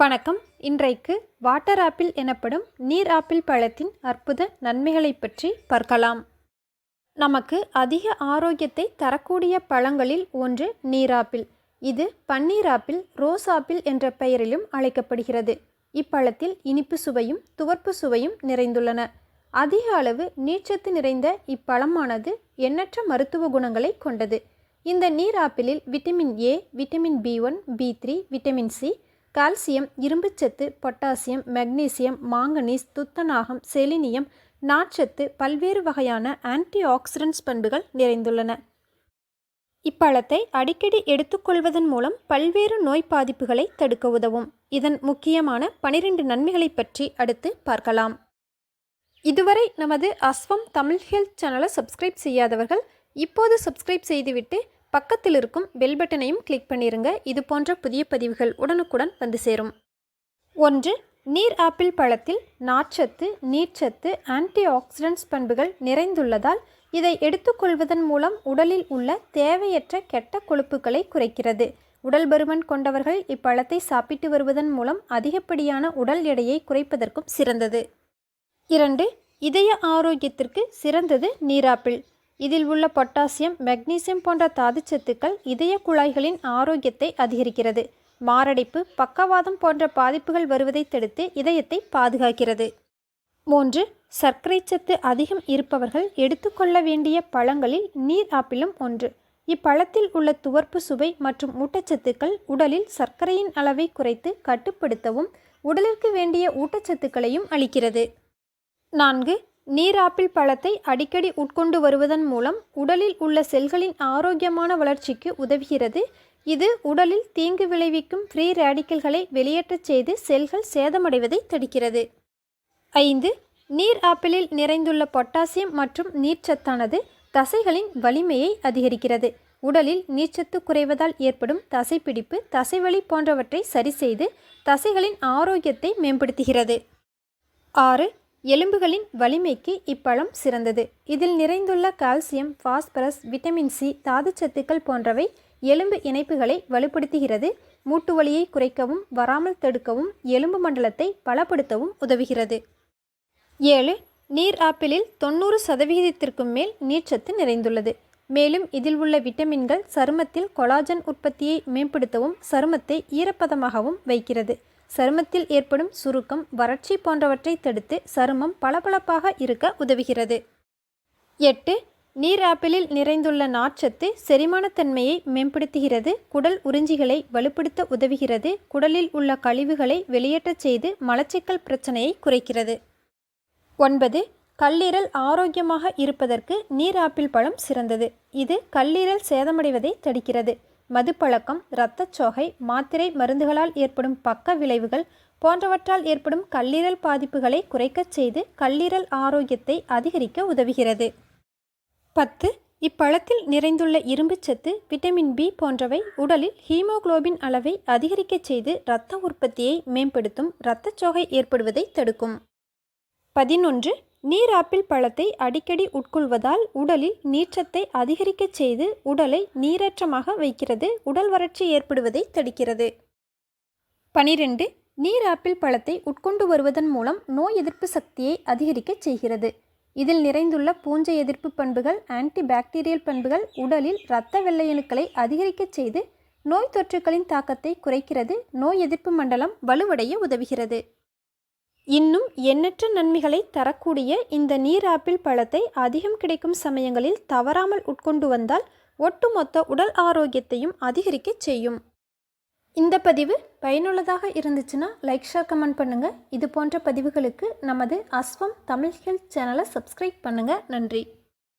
வணக்கம். இன்றைக்கு water apple எனப்படும் நீர் ஆப்பிள் பழத்தின் அற்புத நன்மைகளை பற்றி பார்க்கலாம். நமக்கு அதிக ஆரோக்கியத்தை தரக்கூடிய பழங்களில் ஒன்று நீராப்பிள் இது பன்னீர் ஆப்பிள் ரோஸ் ஆப்பிள் என்ற பெயரிலும் அழைக்கப்படுகிறது. இப்பழத்தில் இனிப்பு சுவையும் துவர்ப்பு சுவையும் நிறைந்துள்ளன. அதிக அளவு நீர்ச்சத்து நிறைந்த இப்பழமானது எண்ணற்ற மருத்துவ குணங்களை கொண்டது. இந்த நீர் ஆப்பிளில் vitamin A vitamin B one B three vitamin C calcium இரும்புச்சத்து பொட்டாசியம் மெக்னீசியம் மாங்கனீஸ் துத்தநாகம் செலினியம் நார்ச்சத்து பல்வேறு வகையான ஆன்டி ஆக்சிடென்ட்ஸ் பண்புகள் நிறைந்துள்ளன. இப்பழத்தை அடிக்கடி எடுத்துக்கொள்வதன் மூலம் பல்வேறு நோய் பாதிப்புகளை தடுக்க உதவும். இதன் முக்கியமான பனிரெண்டு நன்மைகளை பற்றி அடுத்து பார்க்கலாம். இதுவரை நமது அஸ்வம் தமிழ் ஹெல்த் சேனலை சப்ஸ்கிரைப் செய்யாதவர்கள் இப்போது சப்ஸ்கிரைப் செய்துவிட்டு பக்கத்தில் இருக்கும் பெல் பட்டனையும் கிளிக் பண்ணிருங்க. இது போன்ற புதிய பதிவுகள் உடனுக்குடன் வந்து சேரும். ஒன்று நீர் ஆப்பிள் பழத்தில் நார்ச்சத்து நீர்ச்சத்து ஆன்டி ஆக்சிடென்ட்ஸ் பண்புகள் நிறைந்துள்ளதால் இதை எடுத்துக்கொள்வதன் மூலம் உடலில் உள்ள தேவையற்ற கெட்ட கொழுப்புகளை குறைக்கிறது. உடல் பருமன் கொண்டவர்கள் இப்பழத்தை சாப்பிட்டு வருவதன் மூலம் அதிகப்படியான உடல் எடையை குறைப்பதற்கும் சிறந்தது. இரண்டு இதய ஆரோக்கியத்திற்கு சிறந்தது நீராப்பிள் இதில் உள்ள பொட்டாசியம் மெக்னீசியம் போன்ற தாதுச்சத்துக்கள் இதய குழாய்களின் ஆரோக்கியத்தை அதிகரிக்கிறது. மாரடைப்பு பக்கவாதம் போன்ற பாதிப்புகள் வருவதை தடுத்து இதயத்தை பாதுகாக்கிறது. மூன்று சர்க்கரை சத்து அதிகம் இருப்பவர்கள் எடுத்துக்கொள்ள வேண்டிய பழங்களில் நீர் ஆப்பிளும் ஒன்று. இப்பழத்தில் உள்ள துவர்ப்பு சுவை மற்றும் ஊட்டச்சத்துக்கள் உடலில் சர்க்கரையின் அளவை குறைத்து கட்டுப்படுத்தவும் உடலிற்கு வேண்டிய ஊட்டச்சத்துக்களையும் அளிக்கிறது. நான்கு நீர் ஆப்பிள் பழத்தை அடிக்கடி உட்கொண்டு வருவதன் மூலம் உடலில் உள்ள செல்களின் ஆரோக்கியமான வளர்ச்சிக்கு உதவுகிறது. இது உடலில் தீங்கு விளைவிக்கும் ஃப்ரீ ரேடிக்கல்களை வெளியேற்றச் செய்து செல்கள் சேதமடைவதை தடுக்கிறது. ஐந்து நீர் ஆப்பிளில் நிறைந்துள்ள பொட்டாசியம் மற்றும் நீர்ச்சத்தானது தசைகளின் வலிமையை அதிகரிக்கிறது. உடலில் நீர்ச்சத்து குறைவதால் ஏற்படும் தசைப்பிடிப்பு தசைவலி போன்றவற்றை சரிசெய்து தசைகளின் ஆரோக்கியத்தை மேம்படுத்துகிறது. ஆறு எலும்புகளின் வலிமைக்கு இப்பழம் சிறந்தது. இதில் நிறைந்துள்ள கால்சியம் பாஸ்பரஸ் விட்டமின் சி தாதுச்சத்துக்கள் போன்றவை எலும்பு இணைப்புகளை வலுப்படுத்துகிறது. மூட்டு வலியை குறைக்கவும் வராமல் தடுக்கவும் எலும்பு மண்டலத்தை பலப்படுத்தவும் உதவுகிறது. ஏழு நீர் ஆப்பிளில் தொண்ணூறு சதவிகிதத்திற்கும் மேல் நீர்ச்சத்து நிறைந்துள்ளது. மேலும் இதில் உள்ள விட்டமின்கள் சருமத்தில் கொலாஜன் உற்பத்தியை மேம்படுத்தவும் சருமத்தை ஈரப்பதமாகவும் வைக்கிறது. சருமத்தில் ஏற்படும் சுருக்கம் வறட்சி போன்றவற்றை தடுத்து சருமம் பளபளப்பாக இருக்க உதவுகிறது. எட்டு நீர் ஆப்பிளில் நிறைந்துள்ள நார்ச்சத்து செரிமானத்தன்மையை மேம்படுத்துகிறது. குடல் உறிஞ்சிகளை வலுப்படுத்த உதவுகிறது. குடலில் உள்ள கழிவுகளை வெளியேற்றச் செய்து மலச்சிக்கல் பிரச்சனையை குறைக்கிறது. ஒன்பது கல்லீரல் ஆரோக்கியமாக இருப்பதற்கு நீர் ஆப்பிள் பழம் சிறந்தது. இது கல்லீரல் சேதமடைவதை தடுக்கிறது. மதுப்பழக்கம் இரத்தச்சோகை மாத்திரை மருந்துகளால் ஏற்படும் பக்க விளைவுகள் போன்றவற்றால் ஏற்படும் கல்லீரல் பாதிப்புகளை குறைக்கச் செய்து கல்லீரல் ஆரோக்கியத்தை அதிகரிக்க உதவுகிறது. பத்து இப்பழத்தில் நிறைந்துள்ள இரும்புச்சத்து விட்டமின் பி போன்றவை உடலில் ஹீமோகுளோபின் அளவை அதிகரிக்கச் செய்து இரத்த உற்பத்தியை மேம்படுத்தும் இரத்தச்சோகை ஏற்படுவதை தடுக்கும். பதினொன்று நீர் ஆப்பிள் பழத்தை அடிக்கடி உட்கொள்வதால் உடலில் நீச்சத்தை அதிகரிக்கச் செய்து உடலை நீரற்றமாக வைக்கிறது உடல் வறட்சி ஏற்படுவதை தடுக்கிறது. பனிரெண்டு நீர் ஆப்பிள் பழத்தை உட்கொண்டு வருவதன் மூலம் நோய் எதிர்ப்பு சக்தியை அதிகரிக்கச் செய்கிறது. இதில் நிறைந்துள்ள பூஞ்சை எதிர்ப்பு பண்புகள் ஆன்டி பாக்டீரியல் பண்புகள் உடலில் இரத்த வெள்ளையணுக்களை அதிகரிக்கச் செய்து நோய் தொற்றுகளின் தாக்கத்தை குறைக்கிறது நோய் எதிர்ப்பு மண்டலம் வலுவடைய உதவுகிறது. இன்னும் எண்ணற்ற நன்மைகளை தரக்கூடிய இந்த நீர் ஆப்பிள் பழத்தை அதிகம் கிடைக்கும் சமயங்களில் தவறாமல் உட்கொண்டு வந்தால் ஒட்டுமொத்த உடல் ஆரோக்கியத்தையும் அதிகரிக்கச் செய்யும். இந்த பதிவு பயனுள்ளதாக இருந்துச்சுன்னா லைக் ஷேர் கமெண்ட் பண்ணுங்கள் இது போன்ற பதிவுகளுக்கு நமது அஸ்வம் தமிழ் ஹெல்த் சேனலை சப்ஸ்கிரைப் பண்ணுங்கள் நன்றி.